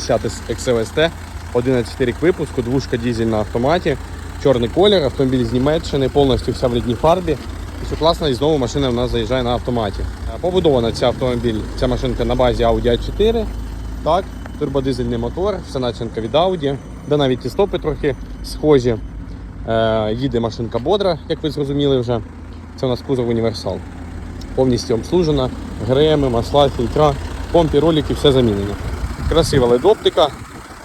це Seat XLST, 11 рік випуску, двушка дізель на автоматі, чорний колір, автомобіль з Німеччини, повністю вся в рідній фарбі. І що класно, і знову машина в нас заїжджає на автоматі. Е, Побудована ця автомобіль, ця машинка на базі Audi A4. Так, турбодизельний мотор, все начинка від Audi, де навіть і стопи трохи схожі. Е, їде машинка бодра, як ви зрозуміли вже. Це у нас кузов універсал. Повністю обслужена, греми, масла, фільтра, помпі, ролики, все замінено. Красива ледоптика,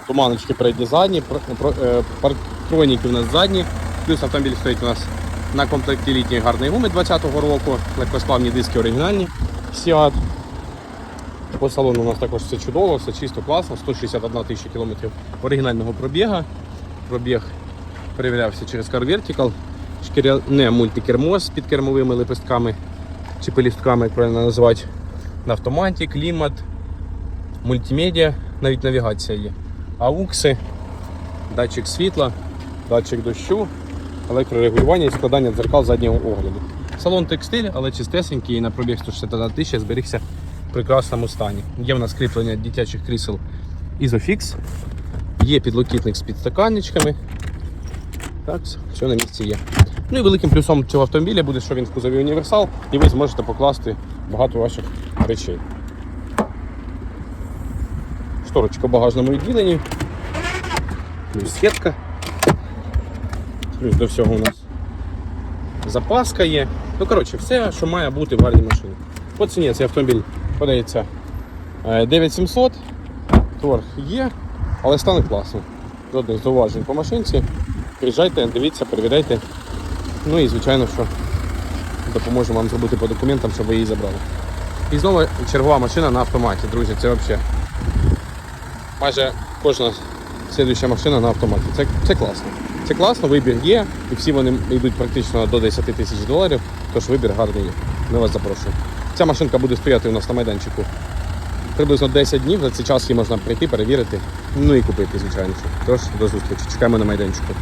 туманочки передні задні, про- е, парктроніки у нас задні. Плюс автомобіль стоїть у нас на комплекті літньої гарної гуми 20-го року, легкосплавні диски оригінальні Seat. По салону у нас також все чудово, все чисто, класно, 161 тисяча кілометрів оригінального пробіга. Пробіг перевірявся через Car Vertical. Шкіряне мультикермо з підкермовими лепестками чи пелюстками, як правильно називати. На автоматі, клімат, мультимедіа, навіть навігація є. Аукси, датчик світла, датчик дощу, електрорегулювання і складання дзеркал заднього огляду. Салон текстиль, але чистесенький і на пробіг 161 тисяча зберігся в прекрасному стані. Є в нас кріплення дитячих крісел Isofix, є підлокітник з підстаканничками. Так, все на місці є. Ну і великим плюсом цього автомобіля буде, що він в кузові універсал, і ви зможете покласти багато ваших речей. Шторочка в багажному відділенні. Плюс сітка. Плюс до всього у нас запаска є. Ну, коротше, все, що має бути в гарній машині. По ціні цей автомобіль подається е, 9700. Торг є, але стане класно. Жодних зауважень по машинці. Приїжджайте, дивіться, перевіряйте. Ну і звичайно, що допоможемо вам зробити по документам, щоб ви її забрали. І знову чергова машина на автоматі, друзі, це взагалі. Майже кожна слідуюча машина на автоматі. Це, це класно. Це класно, вибір є, і всі вони йдуть практично до 10 тисяч доларів, тож вибір гарний є. Ми вас запрошуємо. Ця машинка буде стояти у нас на майданчику приблизно 10 днів. За цей час її можна прийти, перевірити, ну і купити, звичайно. Тож до зустрічі. Чекаємо на майданчику.